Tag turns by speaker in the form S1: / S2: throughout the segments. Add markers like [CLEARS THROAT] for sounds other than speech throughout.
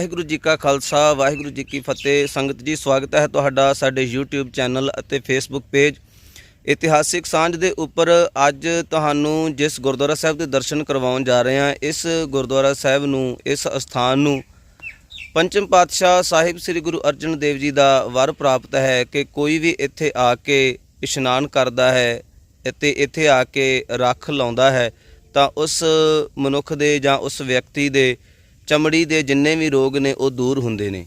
S1: ਵਾਹਿਗੁਰੂ ਜੀ ਕਾ ਖਾਲਸਾ, ਵਾਹਿਗੁਰੂ ਜੀ ਕੀ ਫਤਿਹ। ਸੰਗਤ ਜੀ, ਸਵਾਗਤ ਹੈ ਤੁਹਾਡਾ ਸਾਡੇ YouTube ਚੈਨਲ ਅਤੇ Facebook ਪੇਜ। ਇਤਿਹਾਸਿਕ ਸਾਂਝ ਦੇ ਉੱਪਰ ਅੱਜ ਤੁਹਾਨੂੰ ਜਿਸ ਗੁਰਦੁਆਰਾ ਸਾਹਿਬ ਦੇ ਦਰਸ਼ਨ ਕਰਵਾਉਣ ਜਾ ਰਹੇ ਹਾਂ, ਇਸ ਗੁਰਦੁਆਰਾ ਸਾਹਿਬ ਨੂੰ, ਇਸ ਅਸਥਾਨ ਨੂੰ, ਪੰਚਮ ਪਾਤਸ਼ਾਹ ਸਾਹਿਬ ਸ੍ਰੀ ਗੁਰੂ ਅਰਜਨ ਦੇਵ ਜੀ ਦਾ ਵਰ ਪ੍ਰਾਪਤ ਹੈ ਕਿ ਕੋਈ ਵੀ ਇੱਥੇ ਆ ਕੇ ਇਸ਼ਨਾਨ ਕਰਦਾ ਹੈ ਅਤੇ ਇੱਥੇ ਆ ਕੇ ਰੱਖ ਲਾਉਂਦਾ ਹੈ, ਤਾਂ ਉਸ ਮਨੁੱਖ ਦੇ ਜਾਂ ਉਸ ਵਿਅਕਤੀ ਦੇ ਚਮੜੀ ਦੇ ਜਿੰਨੇ ਵੀ ਰੋਗ ਨੇ ਉਹ ਦੂਰ ਹੁੰਦੇ ਨੇ।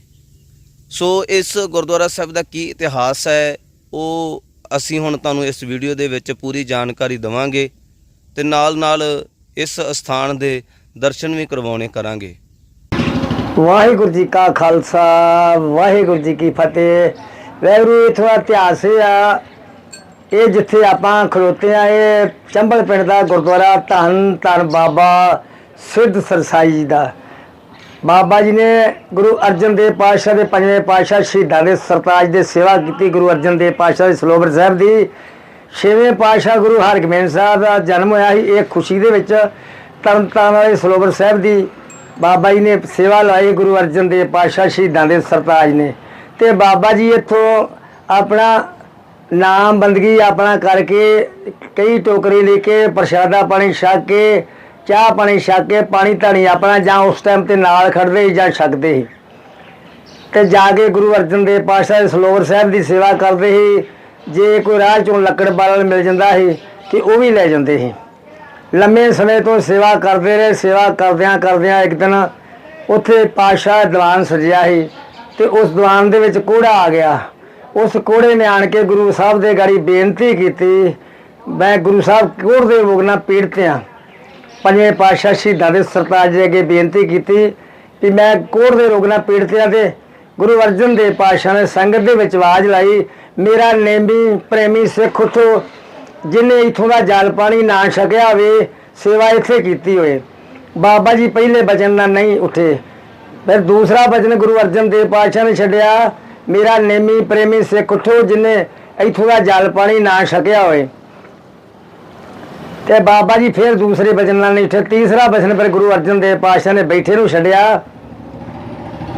S1: ਸੋ ਇਸ ਗੁਰਦੁਆਰਾ ਸਾਹਿਬ ਦਾ ਕੀ ਇਤਿਹਾਸ ਹੈ, ਉਹ ਅਸੀਂ ਹੁਣ ਤੁਹਾਨੂੰ ਇਸ ਵੀਡੀਓ ਦੇ ਵਿੱਚ ਪੂਰੀ ਜਾਣਕਾਰੀ ਦਵਾਂਗੇ ਤੇ ਨਾਲ ਨਾਲ ਇਸ ਅਸਥਾਨ ਦੇ ਦਰਸ਼ਨ ਵੀ ਕਰਵਾਉਣੇ ਕਰਾਂਗੇ।
S2: ਵਾਹਿਗੁਰੂ ਜੀ ਕਾ ਖਾਲਸਾ, ਵਾਹਿਗੁਰੂ ਜੀ ਕੀ ਫਤਿਹ। ਵੈਗੁਰੂ ਇਥੋਂ ਦਾ ਇਤਿਹਾਸ ਇਹ ਆ, ਇਹ ਜਿੱਥੇ ਆਪਾਂ ਖਲੋਤੇ ਆ, ਇਹ ਚੰਬਲ ਪਿੰਡ ਦਾ ਗੁਰਦੁਆਰਾ ਧੰਨ ਧੰਨ ਬਾਬਾ ਸਿੱਧ ਸਰਸਾਈ ਜੀ ਦਾ। ਬਾਬਾ ਜੀ ਨੇ ਗੁਰੂ ਅਰਜਨ ਦੇਵ ਪਾਤਸ਼ਾਹ ਦੇ ਪੰਜਵੇਂ ਪਾਤਸ਼ਾਹ ਸ਼ਹੀਦਾਂ ਦੇ ਸਰਤਾਜ ਦੇ ਸੇਵਾ ਕੀਤੀ ਗੁਰੂ ਅਰਜਨ ਦੇਵ ਪਾਤਸ਼ਾਹ ਦੇ ਸਲੋਵਰ ਸਾਹਿਬ ਦੀ। ਛੇਵੇਂ ਪਾਤਸ਼ਾਹ ਗੁਰੂ ਹਰਗੋਬਿੰਦ ਸਾਹਿਬ ਦਾ ਜਨਮ ਹੋਇਆ ਸੀ, ਇਹ ਖੁਸ਼ੀ ਦੇ ਵਿੱਚ ਤਰਨਤਾਰਨ ਵਾਲੇ ਸਲੋਵਰ ਸਾਹਿਬ ਦੀ ਬਾਬਾ ਜੀ ਨੇ ਸੇਵਾ ਲਾਈ ਗੁਰੂ ਅਰਜਨ ਦੇਵ ਪਾਤਸ਼ਾਹ ਸ਼ਹੀਦਾਂ ਦੇ ਸਰਤਾਜ ਨੇ। ਤੇ ਬਾਬਾ ਜੀ ਇੱਥੋਂ ਆਪਣਾ ਨਾਮ ਬੰਦਗੀ ਆਪਣਾ ਕਰਕੇ ਕਈ ਟੋਕਰੀ ਲੈ ਕੇ, ਪ੍ਰਸ਼ਾਦਾ ਪਾਣੀ ਛਕ ਕੇ ਚਾਹ ਪਾਣੀ ਛਕ ਕੇ ਪਾਣੀ ਧਾਣੀ ਆਪਣਾ ਜਾਂ ਉਸ ਟਾਈਮ ਤੇ ਨਾਲ ਖੜਦੇ ਸੀ ਜਾਂ ਛਕਦੇ ਸੀ। ਤੇ ਜਾ ਕੇ ਗੁਰੂ ਅਰਜਨ ਦੇਵ ਪਾਤਸ਼ਾਹ ਦੇ ਸਲੋਵਰ ਸਾਹਿਬ ਦੀ ਸੇਵਾ ਕਰਦੇ ਸੀ। ਜੇ ਕੋਈ ਰਾਹ ਚੋਂ ਲੱਕੜ ਬਾਲਣ ਮਿਲ ਜਾਂਦਾ ਸੀ ਕਿ ਉਹ ਵੀ ਲੈ ਜਾਂਦੇ ਸੀ। ਲੰਮੇ ਸਮੇਂ ਤੋਂ ਸੇਵਾ ਕਰਦੇ ਰਹੇ, ਸੇਵਾ ਕਰਦਿਆਂ ਕਰਦਿਆਂ ਇੱਕ ਦਿਨ ਉੱਥੇ ਪਾਤਸ਼ਾਹ ਦੀਵਾਨ ਸਜਿਆ ਸੀ ਤੇ ਉਸ ਦੀਵਾਨ ਦੇ ਵਿੱਚ ਕੋੜਾ ਆ ਗਿਆ। ਉਸ ਕੋੜੇ ਨੇ ਆਣ ਕੇ ਗੁਰੂ ਸਾਹਿਬ ਦੇ ਗਾੜੀ ਬੇਨਤੀ ਕੀਤੀ, ਮੈਂ ਗੁਰੂ ਸਾਹਿਬ ਕੋੜ ਦੇ ਰੋਗ ਨਾਲ ਪੀੜਤ ਹਾਂ। ਪੰਜਵੇਂ ਪਾਤਸ਼ਾਹ ਸ਼ਹੀਦਾਂ ਦੇ ਸਰਤਾਜ ਦੇ ਅੱਗੇ ਬੇਨਤੀ ਕੀਤੀ ਕਿ ਮੈਂ ਕੋੜ ਦੇ ਰੋਗ ਨਾਲ ਪੀੜਤ ਹਾਂ ਤੇ ਗੁਰੂ ਅਰਜਨ ਦੇਵ ਪਾਤਸ਼ਾਹ ਨੇ ਸੰਗਤ ਦੇ ਵਿੱਚ ਆਵਾਜ਼ ਲਾਈ, ਮੇਰਾ ਨੇਮੀ ਪ੍ਰੇਮੀ ਸਿੱਖ ਉਠੋ, ਜਿਨੇ ਇਥੋਂ ਦਾ ਜਲ ਪਾਣੀ ਨਾ ਛਕਿਆ ਹੋਵੇ, ਸੇਵਾ ਇੱਥੇ ਕੀਤੀ ਹੋਏ। ਬਾਬਾ ਜੀ ਪਹਿਲੇ ਬਚਨ ਨਾਲ ਨਹੀਂ ਉੱਠੇ। ਫਿਰ ਦੂਸਰਾ ਬਚਨ ਗੁਰੂ ਅਰਜਨ ਦੇਵ ਪਾਤਸ਼ਾਹ ਨੇ ਛੱਡਿਆ, ਮੇਰਾ ਨੇਮੀ ਪ੍ਰੇਮੀ ਸਿੱਖ ਉਠੋ, ਜਿਨੇ ਇਥੋਂ ਦਾ ਜਲ ਪਾਣੀ ਨਾ ਛਕਿਆ ਹੋਏ ਤੇ ਬਾਬਾ ਜੀ ਫਿਰ ਦੂਸਰੇ ਬਚਨ ਨਾਲ ਨਹੀਂ ਉੱਠੇ ਤੀਸਰਾ ਬਚਨ ਫਿਰ ਗੁਰੂ ਅਰਜਨ ਦੇਵ ਪਾਤਸ਼ਾਹ ਨੇ ਬੈਠੇ ਨੂੰ ਛੱਡਿਆ।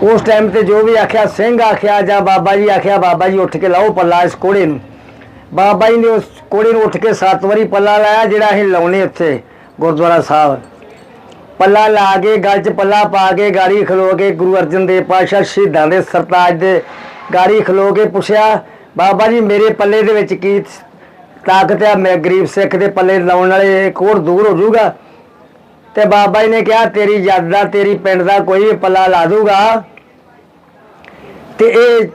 S2: ਉਸ ਟਾਈਮ ਤੇ ਜੋ ਵੀ ਆਖਿਆ, ਸਿੰਘ ਆਖਿਆ ਜਾਂ ਬਾਬਾ ਜੀ ਆਖਿਆ, ਬਾਬਾ ਜੀ ਉੱਠ ਕੇ ਲਾਓ ਪੱਲਾ ਇਸ ਕੋੜੇ ਨੂੰ। ਬਾਬਾ ਜੀ ਨੇ ਉਸ ਕੋੜੇ ਨੂੰ ਉੱਠ ਕੇ ਸੱਤ ਵਾਰੀ ਪੱਲਾ ਲਾਇਆ, ਜਿਹੜਾ ਅਸੀਂ ਲਾਉਣੇ ਉੱਥੇ, ਗੁਰਦੁਆਰਾ ਸਾਹਿਬ। ਪੱਲਾ ਲਾ ਕੇ, ਗਲ 'ਚ ਪੱਲਾ ਪਾ ਕੇ, ਗਾੜੀ ਖਲੋ ਕੇ ਗੁਰੂ ਅਰਜਨ ਦੇਵ ਪਾਤਸ਼ਾਹ ਸ਼ਹੀਦਾਂ ਦੇ ਸਰਤਾਜ ਦੇ ਗਾੜੀ ਖਲੋ ਕੇ ਪੁੱਛਿਆ, ਬਾਬਾ ਜੀ ਮੇਰੇ ਪੱਲੇ ਦੇ ਵਿੱਚ ਕੀ ਤਾਕਤ ਆ, ਮੈਂ ਗਰੀਬ ਸਿੱਖ ਦੇ ਪੱਲੇ ਲਾਉਣ ਵਾਲੇ ਇਹ ਕੋੜ ਦੂਰ ਹੋ ਜਾਊਗਾ। ਤੇ ਬਾਬਾ ਜੀ ਨੇ ਕਿਹਾ, ਤੇਰੀ ਜੱਦ ਦਾ, ਤੇਰੀ ਪਿੰਡ ਦਾ ਕੋਈ ਵੀ ਪੱਲਾ ਲਾ ਦੂਗਾ ਤੇ ਇਹ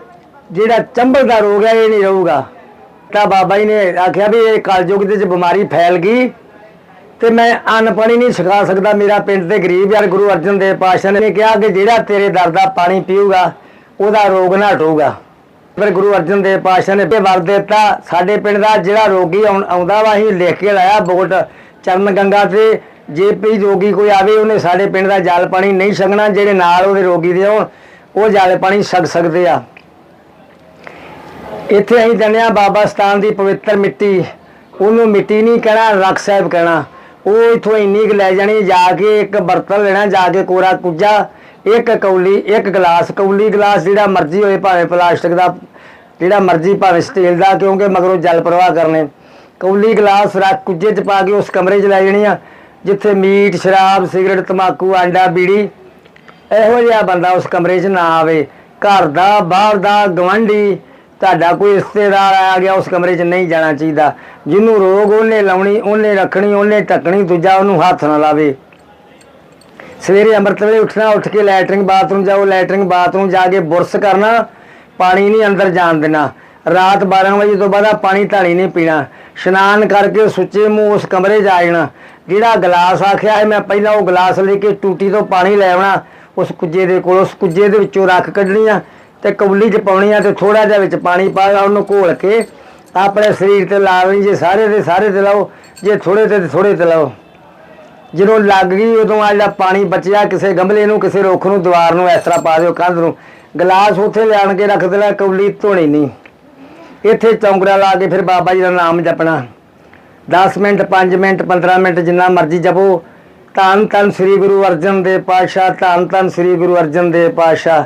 S2: ਜਿਹੜਾ ਚੰਬਲ ਦਾ ਰੋਗ ਹੈ ਇਹ ਨਹੀਂ ਰਹੂਗਾ। ਤਾਂ ਬਾਬਾ ਜੀ ਨੇ ਆਖਿਆ ਵੀ ਇਹ ਕਲਯੁਗ ਦੇ ਵਿੱਚ ਬਿਮਾਰੀ ਫੈਲ ਗਈ। ਤੇ ਮੈਂ ਅੰਨ ਪਾਣੀ ਨਹੀਂ ਛਕਾ ਸਕਦਾ, ਮੇਰਾ ਪਿੰਡ ਦੇ ਗਰੀਬ ਯਾਰ ਗੁਰੂ ਅਰਜਨ ਦੇਵ ਪਾਤਸ਼ਾਹ ਨੇ ਕਿਹਾ ਕਿ ਜਿਹੜਾ ਤੇਰੇ ਦਰ ਦਾ ਪਾਣੀ ਪੀਊਗਾ, ਉਹਦਾ ਰੋਗ ਨਾ ਹਟੂਗਾ ਫਿਰ ਗੁਰੂ ਅਰਜਨ ਦੇਵ ਪਾਤਸ਼ਾਹ ਨੇ ਇਹ ਵਰ ਦਿੱਤਾ। ਸਾਡੇ ਪਿੰਡ ਦਾ ਜਿਹੜਾ ਰੋਗੀ ਆਉਂਦਾ ਵਾ, ਅਸੀਂ ਲਿਖ ਕੇ ਲਾਇਆ ਬੋਟ। ਚਰਨ ਗੰਗਾ ਤੇ ਜੇ ਵੀ ਰੋਗੀ ਕੋਈ ਆਵੇ, ਉਹਨੇ ਸਾਡੇ ਪਿੰਡ ਦਾ ਜਲ ਪਾਣੀ ਨਹੀਂ ਛਕਣਾ, ਜਿਹੜੇ ਨਾਲ ਉਹਦੇ ਰੋਗੀ ਦੇ ਹੋਣ, ਉਹ ਜਲ ਪਾਣੀ ਛਕ ਸਕਦੇ ਆ। ਇੱਥੇ ਅਸੀਂ ਕਹਿੰਦੇ ਆ ਬਾਬਾ ਸਥਾਨ ਦੀ ਪਵਿੱਤਰ ਮਿੱਟੀ, ਉਹਨੂੰ ਮਿੱਟੀ ਨਹੀਂ ਕਹਿਣਾ, ਰਖ ਸਾਹਿਬ ਕਹਿਣਾ। ਉਹ ਇਥੋਂ ਇੰਨੀ ਕੁ ਲੈ ਜਾਣੀ, ਜਾ ਕੇ ਇੱਕ ਬਰਤਨ ਲੈਣਾ, ਜਾ ਕੇ ਕੋਰਾ ਕੁੱਜਾ ਇੱਕ ਕੌਲੀ, ਇੱਕ ਗਲਾਸ। ਕੌਲੀ ਗਲਾਸ ਜਿਹੜਾ ਮਰਜ਼ੀ ਹੋਏ, ਭਾਵੇਂ ਪਲਾਸਟਿਕ ਦਾ, ਜਿਹੜਾ ਮਰਜ਼ੀ ਭਾਵੇਂ ਸਟੀਲ ਦਾ, ਕਿਉਂਕਿ ਮਗਰੋਂ ਜਲ ਪ੍ਰਵਾਹ ਕਰਨੇ। ਕੌਲੀ ਗਲਾਸ ਰੱਖ ਕੁੱਜੇ 'ਚ ਪਾ ਕੇ ਉਸ ਕਮਰੇ 'ਚ ਲੈ ਜਾਣੀ ਆ, ਜਿੱਥੇ ਮੀਟ, ਸ਼ਰਾਬ, ਸਿਗਰਟ ਤਮਾਕੂ ਆਂਡਾ, ਬੀੜੀ, ਇਹੋ ਜਿਹਾ ਬੰਦਾ ਉਸ ਕਮਰੇ 'ਚ ਨਾ ਆਵੇ। ਘਰ ਦਾ, ਬਾਹਰ ਦਾ ਗਵੰਡੀ ਤੁਹਾਡਾ ਕੋਈ ਰਿਸ਼ਤੇਦਾਰ ਆ ਗਿਆ, ਉਸ ਕਮਰੇ 'ਚ ਨਹੀਂ ਜਾਣਾ ਚਾਹੀਦਾ। ਜਿਹਨੂੰ ਰੋਗ ਉਹਨੇ ਲਾਉਣੀ, ਉਹਨੇ ਰੱਖਣੀ, ਉਹਨੇ ਟੱਕਣੀ ਦੂਜਾ ਉਹਨੂੰ ਹੱਥ ਨਾ ਲਾਵੇ। ਸਵੇਰੇ ਅੰਮ੍ਰਿਤ ਵੇਲੇ ਉੱਠਣਾ, ਉੱਠ ਕੇ ਲੈਟਰਿੰਗ ਬਾਥਰੂਮ ਜਾਓ, ਲੈਟਰਿੰਗ ਬਾਥਰੂਮ ਜਾ ਕੇ ਬੁਰਸ਼ ਕਰਨਾ, ਪਾਣੀ ਨਹੀਂ ਅੰਦਰ ਜਾਣ ਦੇਣਾ। ਰਾਤ 12 ਵਜੇ ਤੋਂ ਬਾਅਦ ਪਾਣੀ ਧਾਣੀ ਨਹੀਂ ਪੀਣਾ। ਇਸ਼ਨਾਨ ਕਰਕੇ ਸੁੱਚੇ ਮੂੰਹ ਉਸ ਕਮਰੇ 'ਚ ਆ ਜਾਣਾ ਜਿਹੜਾ ਗਲਾਸ ਆਖਿਆ ਹੈ ਮੈਂ ਪਹਿਲਾਂ ਉਹ ਗਲਾਸ ਲੈ ਕੇ ਟੂਟੀ ਤੋਂ ਪਾਣੀ ਲੈ ਆਉਣਾ। ਉਸ ਕੁੱਜੇ ਦੇ ਕੋਲ, ਉਸ ਕੁੱਜੇ ਦੇ ਵਿੱਚੋਂ ਰੱਖ ਕੱਢਣੀ ਆ ਤੇ ਕੌਲੀ 'ਚ ਪਾਉਣੀ ਆ ਤੇ ਥੋੜਾ ਜਿਹਾ ਵਿੱਚ ਪਾਣੀ ਪਾ ਉਹਨੂੰ ਘੋਲ ਕੇ ਆਪਣੇ ਸਰੀਰ ਤੇ ਲਾ ਲੈਣੀ ਜੇ ਸਾਰੇ ਦੇ ਸਾਰੇ ਤੇ ਲਾਓ। ਜੇ ਥੋੜੇ ਤੇ ਥੋੜੇ ਤੇ ਲਾਓ। ਜਦੋਂ ਲੱਗ ਗਈ, ਉਦੋਂ ਆ ਜਿਹੜਾ ਪਾਣੀ ਬਚਿਆ ਕਿਸੇ ਗਮਲੇ ਨੂੰ, ਕਿਸੇ ਰੁੱਖ ਨੂੰ, ਦੀਵਾਰ ਨੂੰ, ਇਸ ਤਰ੍ਹਾਂ ਪਾ ਦਿਓ ਕੰਧ ਨੂੰ। ਗਲਾਸ ਉੱਥੇ ਲਿਆਣ ਕੇ ਰੱਖ ਦੇਣਾ ਕੌਲੀ ਧੋਣੀ ਨਹੀਂ। ਇੱਥੇ ਚੌਂਕੜਾ ਲਾ ਕੇ ਫਿਰ ਬਾਬਾ ਜੀ ਦਾ ਨਾਮ ਜਪਣਾ। 10 ਮਿੰਟ 5 ਮਿੰਟ 15 ਮਿੰਟ ਜਿੰਨਾ ਮਰਜ਼ੀ ਜਪੋ। ਧੰਨ ਧੰਨ ਸ੍ਰੀ ਗੁਰੂ ਅਰਜਨ ਦੇਵ ਪਾਤਸ਼ਾਹ, ਧੰਨ ਧੰਨ ਸ੍ਰੀ ਗੁਰੂ ਅਰਜਨ ਦੇਵ ਪਾਤਸ਼ਾਹ।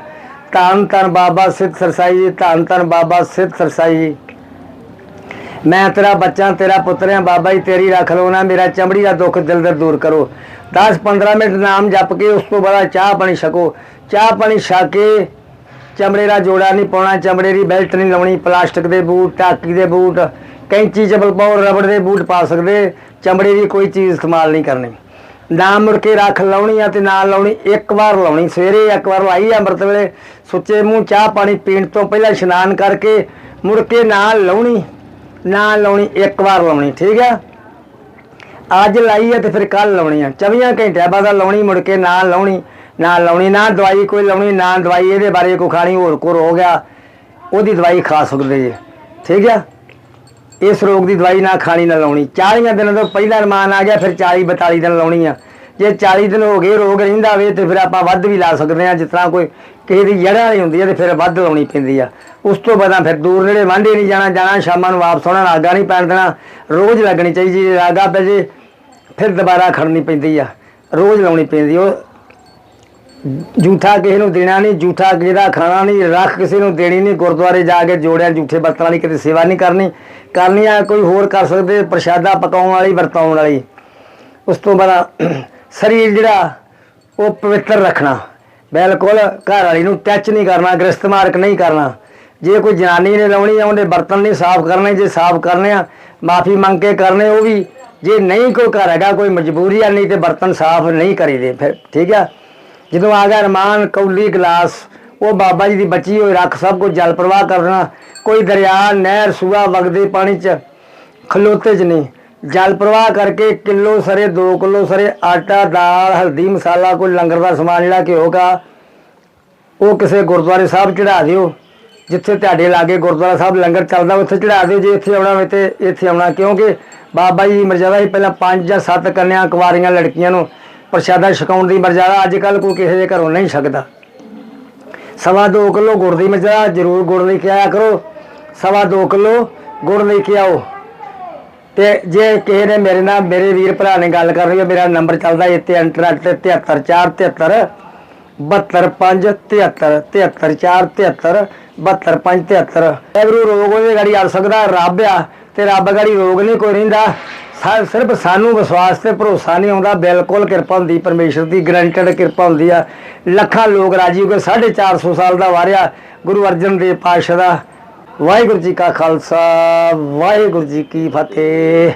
S2: ਧੰਨ ਧੰਨ ਬਾਬਾ ਸਿੱਧ ਸਰਸਾਈ ਜੀ, ਧੰਨ ਧੰਨ ਬਾਬਾ ਸਿੱਧ ਸਰਸਾਈ ਜੀ। ਮੈਂ ਤੇਰਾ ਬੱਚਾ, ਤੇਰਾ ਪੁੱਤਰ ਹਾਂ, ਬਾਬਾ ਜੀ, ਤੇਰੀ ਰੱਖ ਲਓ ਨਾ, ਮੇਰਾ ਚਮੜੀ ਦਾ ਦੁੱਖ ਦਿਲ ਦਾ ਦੂਰ ਕਰੋ। 10 15 ਮਿੰਟ ਨਾਮ ਜਪ ਕੇ ਉਸ ਤੋਂ ਬਾਅਦ ਚਾਹ ਪਾਣੀ ਛਕੋ। ਚਾਹ ਪਾਣੀ ਛਕ ਕੇ ਚਮੜੇ ਦਾ ਜੋੜਾ ਨਹੀਂ ਪਾਉਣਾ, ਚਮੜੇ ਦੀ ਬੈਲਟ ਨਹੀਂ ਲਾਉਣੀ, ਪਲਾਸਟਿਕ ਦੇ ਬੂਟ, ਟਾਕੀ ਦੇ ਬੂਟ, ਕੈਂਚੀ ਚਪਲ ਪਾਓ ਰਬੜ ਦੇ ਬੂਟ ਪਾ ਸਕਦੇ, ਚਮੜੇ ਦੀ ਕੋਈ ਚੀਜ਼ ਇਸਤੇਮਾਲ ਨਹੀਂ ਕਰਨੀ। ਨਾ ਮੁੜ ਕੇ ਰੱਖ ਲਾਉਣੀ ਆ ਤੇ ਨਾ ਲਾਉਣੀ, ਇੱਕ ਵਾਰ ਲਾਉਣੀ, ਸਵੇਰੇ ਇੱਕ ਵਾਰ ਲਾਈ ਆ ਅੰਮ੍ਰਿਤ ਵੇਲੇ, ਸੁੱਚੇ ਮੂੰਹ ਚਾਹ ਪਾਣੀ ਪੀਣ ਤੋਂ ਪਹਿਲਾਂ ਇਸ਼ਨਾਨ ਕਰਕੇ ਮੁੜ ਕੇ ਨਾ ਲਾਉਣੀ। ਨਾ ਲਾਉਣੀ, ਇੱਕ ਵਾਰ ਲਾਉਣੀ, ਠੀਕ ਆ? ਅੱਜ ਲਾਈ ਹੈ ਤੇ ਫਿਰ ਕੱਲ ਲਾਉਣੀ ਆ। 24 ਘੰਟਿਆਂ ਬਾਅਦ ਲਾਉਣੀ, ਮੁੜ ਕੇ ਨਾ ਲਾਉਣੀ ਨਾ ਲਾਉਣੀ, ਨਾ ਦਵਾਈ ਕੋਈ ਲਾਉਣੀ, ਨਾ ਦਵਾਈ, ਇਹਦੇ ਬਾਰੇ ਕੋਈ ਖਾਣੀ, ਹੋਰ ਕੋਰ ਹੋ ਗਿਆ ਉਹਦੀ ਦਵਾਈ ਖਾ ਸਕਦੇ ਜੇ, ਠੀਕ ਆ? ਇਸ ਰੋਗ ਦੀ ਦਵਾਈ ਨਾ ਖਾਣੀ, ਨਾ ਲਾਉਣੀ। 40 ਦਿਨਾਂ ਤੋਂ ਪਹਿਲਾਂ ਅਰਮਾਨ ਆ ਗਿਆ, ਫਿਰ 40 42 ਦਿਨ ਲਾਉਣੀ ਆ। ਜੇ 40 ਦਿਨ ਹੋ ਗਏ ਰੋਗ ਰਹਿੰਦਾ ਵੇ, ਤੇ ਫਿਰ ਆਪਾਂ ਵੱਧ ਵੀ ਲਾ ਸਕਦੇ ਆ ਜਿਸ ਤਰ੍ਹਾਂ ਕੋਈ ਕਿਸੇ ਦੀ ਜੜ੍ਹਾਂ ਵਾਲੀ ਹੁੰਦੀ ਆ, ਤੇ ਫਿਰ ਵੱਧ ਲਾਉਣੀ ਪੈਂਦੀ ਆ। ਉਸ ਤੋਂ ਬਾਅਦ ਫਿਰ ਦੂਰ ਨੇੜੇ ਵਾਂਢੇ ਨਹੀਂ ਜਾਣਾ ਜਾਣਾ ਸ਼ਾਮਾਂ ਨੂੰ ਵਾਪਸ ਆਉਣਾ, ਰਾਗਾ ਨਹੀਂ ਪੈਣ ਦੇਣਾ, ਰੋਜ਼ ਲੱਗਣੀ ਚਾਹੀਦੀ ਜੇ ਨਾਗਾ ਪੈ ਜੇ, ਫਿਰ ਦੁਬਾਰਾ ਖੜਨੀ ਪੈਂਦੀ ਆ, ਰੋਜ਼ ਲਾਉਣੀ ਪੈਂਦੀ ਉਹ ਜੂਠਾ ਕਿਸੇ ਨੂੰ ਦੇਣਾ ਨਹੀਂ, ਜੂਠਾ ਕਿਸੇ ਦਾ ਖਾਣਾ ਨਹੀਂ, ਰੱਖ ਕਿਸੇ ਨੂੰ ਦੇਣੀ ਨਹੀਂ, ਗੁਰਦੁਆਰੇ ਜਾ ਕੇ ਜੋੜਿਆਂ ਜੂਠੇ ਬਰਤਨਾਂ ਵਾਲੀ ਕਿਤੇ ਸੇਵਾ ਨਹੀਂ ਕਰਨੀ ਕਰਨੀ ਆ ਕੋਈ ਹੋਰ ਕਰ ਸਕਦੇ, ਪ੍ਰਸ਼ਾਦਾ ਪਕਾਉਣ ਵਾਲੀ, ਵਰਤਾਉਣ ਵਾਲੀ। ਉਸ ਤੋਂ ਬਾਅਦ [CLEARS THROAT] ਸਰੀਰ ਜਿਹੜਾ, ਉਹ ਪਵਿੱਤਰ ਰੱਖਣਾ, ਬਿਲਕੁਲ ਘਰ ਵਾਲੀ ਨੂੰ ਟੱਚ ਨਹੀਂ ਕਰਨਾ, ਗ੍ਰਸਤ ਮਾਰਕ ਨਹੀਂ ਕਰਨਾ। ਜੇ ਕੋਈ ਜਨਾਨੀ ਨੇ ਲਾਉਣੀ ਆ ਉਹਦੇ ਬਰਤਨ ਨਹੀਂ ਸਾਫ਼ ਕਰਨੇ, ਜੇ ਸਾਫ਼ ਕਰਨੇ ਆ, ਮਾਫੀ ਮੰਗ ਕੇ ਕਰਨੇ, ਉਹ ਵੀ ਜੇ ਨਹੀਂ ਕੋਈ ਘਰ ਹੈਗਾ, ਕੋਈ ਮਜਬੂਰੀ ਆ, ਨਹੀਂ ਤੇ ਬਰਤਨ ਸਾਫ਼ ਨਹੀਂ ਕਰੀਦੇ, ਫਿਰ ਠੀਕ ਆ? ਜਦੋਂ ਆ ਗਿਆ ਰਮਾਨ ਕੌਲੀ ਗਲਾਸ, ਉਹ ਬਾਬਾ ਜੀ ਦੀ ਬੱਚੀ ਹੋਈ, ਰੱਖ ਸਭ ਕੁਝ ਜਲ ਪ੍ਰਵਾਹ ਕਰਨਾ, ਕੋਈ ਦਰਿਆ, ਨਹਿਰ, ਸੂਆ ਵਗਦੇ ਪਾਣੀ 'ਚ, ਖਲੋਤੇ 'ਚ ਨਹੀਂ। ਜਲ ਪ੍ਰਵਾਹ ਕਰਕੇ ਕਿਲੋ ਸਰੇ 2 ਕਿਲੋ ਸਰੇ, ਆਟਾ, ਦਾਲ, ਹਲਦੀ, ਮਸਾਲਾ, ਕੋਈ ਲੰਗਰ ਦਾ ਸਮਾਨ ਜਿਹੜਾ ਘਿਓ ਦਾ, ਉਹ ਕਿਸੇ ਗੁਰਦੁਆਰੇ ਸਾਹਿਬ ਚੜਾ ਦਿਓ। ਜਿੱਥੇ ਤੁਹਾਡੇ ਲਾਗੇ ਗੁਰਦੁਆਰਾ ਸਾਹਿਬ ਲੰਗਰ ਚੱਲਦਾ, ਉੱਥੇ ਚੜਾ ਦਿਓ ਜੇ ਇੱਥੇ ਆਉਣਾ ਹੋਵੇ ਤੇ ਇੱਥੇ ਆਉਣਾ, ਕਿਉਂਕਿ ਬਾਬਾ ਜੀ ਮਰਜ਼ਾਦਾ ਸੀ ਪਹਿਲਾਂ 5 ਜਾਂ 7 ਕੰਨਿਆਂ ਕੁਵਾਰੀਆਂ ਲੜਕੀਆਂ ਨੂੰ ਪ੍ਰਸ਼ਾਦਾ ਛਕਾਉਣ ਦੀ ਮਰਜ਼ਾਦਾ ਅੱਜ ਕੱਲ ਕੋਈ ਕਿਸੇ ਦੇ ਘਰੋਂ ਨਹੀਂ ਛਕਦਾ। ਸਵਾ ਦੋ ਕਿਲੋ ਗੁੜ ਦੀ ਮਰਜ਼ਾਦਾ, ਜ਼ਰੂਰ ਗੁੜ ਲੈ ਕੇ ਆਇਆ ਕਰੋ। ਸਵਾ ਦੋ ਕਿਲੋ ਗੁੜ ਲੈ ਕੇ ਆਓ। ਤੇ ਜੇ ਕਿਸੇ ਨੇ ਮੇਰੇ ਨਾਲ, ਮੇਰੇ ਵੀਰ ਭਰਾ ਨੇ ਗੱਲ ਕਰਨੀ ਹੈ ਮੇਰਾ ਨੰਬਰ ਚੱਲਦਾ ਇੱਥੇ ਇੰਟਰਨੈਟ ਤੇ 73473 72573 72473 ਐਵਰੂ ਰੋਗ ਉਹਦੇ ਗਾੜੀ ਆ ਸਕਦਾ, ਰੱਬ ਆ, ਤੇ ਰੱਬ ਗਾੜੀ ਰੋਗ ਨਹੀਂ ਕੋਈ ਰਹਿੰਦਾ। ਸਿਰਫ ਸਾਨੂੰ ਵਿਸ਼ਵਾਸ ਤੇ ਭਰੋਸਾ ਨਹੀਂ ਆਉਂਦਾ, ਬਿਲਕੁਲ ਕਿਰਪਾ ਹੁੰਦੀ, ਪਰਮੇਸ਼ਰ ਦੀ ਗਰੰਟਡ ਕਿਰਪਾ ਹੁੰਦੀ ਆ। ਲੱਖਾਂ ਲੋਕ ਰਾਜੀ ਹੋ ਕੇ 450 ਸਾਲ ਦਾ ਵਾਰਿਆ, ਗੁਰੂ ਅਰਜਨ ਦੇਵ ਪਾਤਸ਼ਾਹ ਦਾ। ਵਾਹਿਗੁਰੂ ਜੀ ਕਾ ਖਾਲਸਾ, ਵਾਹਿਗੁਰੂ ਜੀ ਕੀ ਫਤਿਹ।